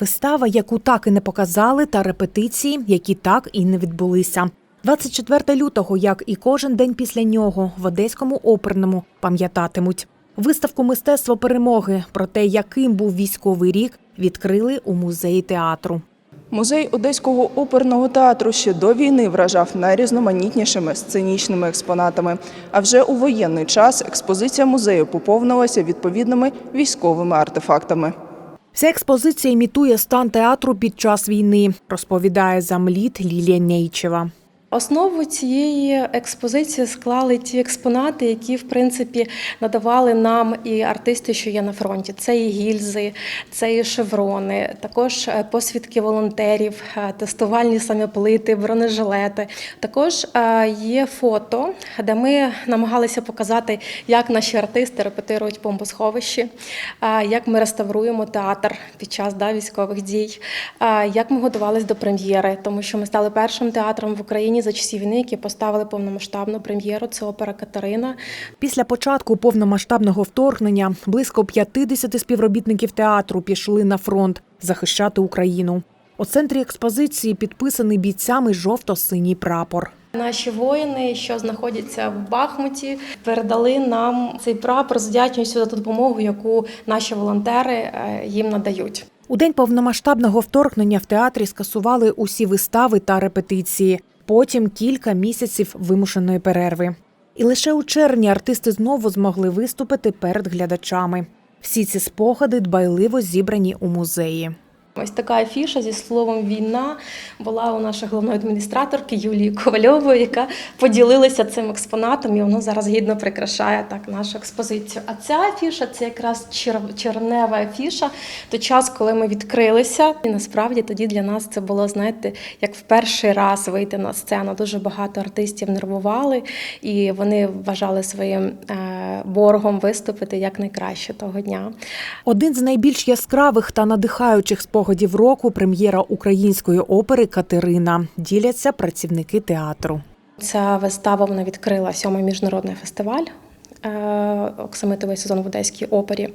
Вистава, яку так і не показали, та репетиції, які так і не відбулися. 24 лютого, як і кожен день після нього, в Одеському оперному пам'ятатимуть. Виставку мистецтво перемоги про те, яким був військовий рік, відкрили у музеї театру. Музей Одеського оперного театру ще до війни вражав найрізноманітнішими сценічними експонатами. А вже у воєнний час експозиція музею поповнилася відповідними військовими артефактами. Вся експозиція імітує стан театру під час війни, розповідає замліт Лілія Нейчева. Основу цієї експозиції склали ті експонати, які в принципі надавали нам і артисти, що є на фронті. Це і гільзи, це і шеврони, також е, посвідки волонтерів, е, тестувальні самоплити, бронежилети. Також е, є фото, де ми намагалися показати, як наші артисти репетирують бомбосховищі, як ми реставруємо театр під час да, військових дій, як ми готувалися до прем'єри, тому що ми стали першим театром в Україні за часів війни, які поставили повномасштабну прем'єру. Це опера Катерина. Після початку повномасштабного вторгнення близько 50 співробітників театру пішли на фронт захищати Україну. У центрі експозиції підписаний бійцями жовто-синій прапор. Наші воїни, що знаходяться в Бахмуті, передали нам цей прапор з вдячністю за ту допомогу, яку наші волонтери е, їм надають. У день повномасштабного вторгнення в театрі скасували усі вистави та репетиції. Потім кілька місяців вимушеної перерви. І лише у червні артисти знову змогли виступити перед глядачами. Всі ці спогади дбайливо зібрані у музеї. Ось така афіша зі словом війна була у нашої головної адміністраторки Юлії Ковальової, яка поділилася цим експонатом, і воно зараз гідно прикрашає так нашу експозицію. А ця афіша це якраз чер- чернева афіша. Той час, коли ми відкрилися, і насправді тоді для нас це було, знаєте, як в перший раз вийти на сцену. Дуже багато артистів нервували, і вони вважали своїм е, боргом виступити як найкраще того дня. Один з найбільш яскравих та надихаючих спогадів року прем'єра української опери Катерина діляться працівники театру. Ця вистава вона відкрила сьомий міжнародний фестиваль. е, Оксамитовий сезон в Одеській опері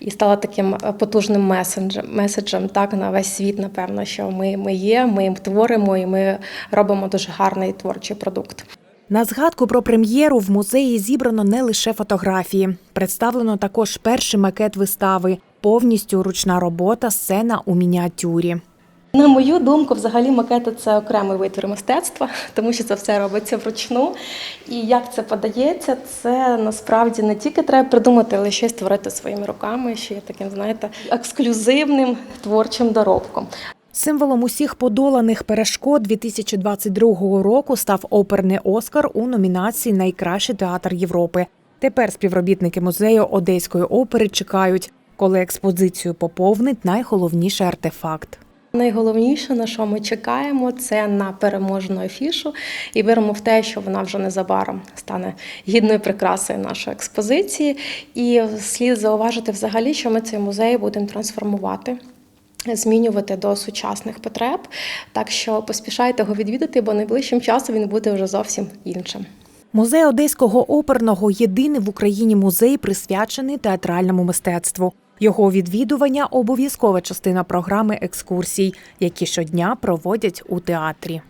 і стала таким потужним месенджем, меседжем так на весь світ, напевно, що ми, ми є, ми творимо і ми робимо дуже гарний творчий продукт. На згадку про прем'єру в музеї зібрано не лише фотографії. Представлено також перший макет вистави, повністю ручна робота, сцена у мініатюрі. На мою думку, взагалі макети це окремий витвір мистецтва, тому що це все робиться вручну. І як це подається, це насправді не тільки треба придумати, але ще й створити своїми руками, ще й таким, знаєте, ексклюзивним творчим доробком. Символом усіх подоланих перешкод 2022 року став оперний Оскар у номінації Найкращий театр Європи. Тепер співробітники музею Одеської опери чекають, коли експозицію поповнить найголовніший артефакт. Найголовніше, на що ми чекаємо, це на переможну афішу і віримо в те, що вона вже незабаром стане гідною прикрасою нашої експозиції. І слід зауважити взагалі, що ми цей музей будемо трансформувати. Змінювати до сучасних потреб, так що поспішайте його відвідати, бо найближчим часом він буде вже зовсім іншим. Музей Одеського оперного єдиний в Україні музей, присвячений театральному мистецтву. Його відвідування обов'язкова частина програми екскурсій, які щодня проводять у театрі.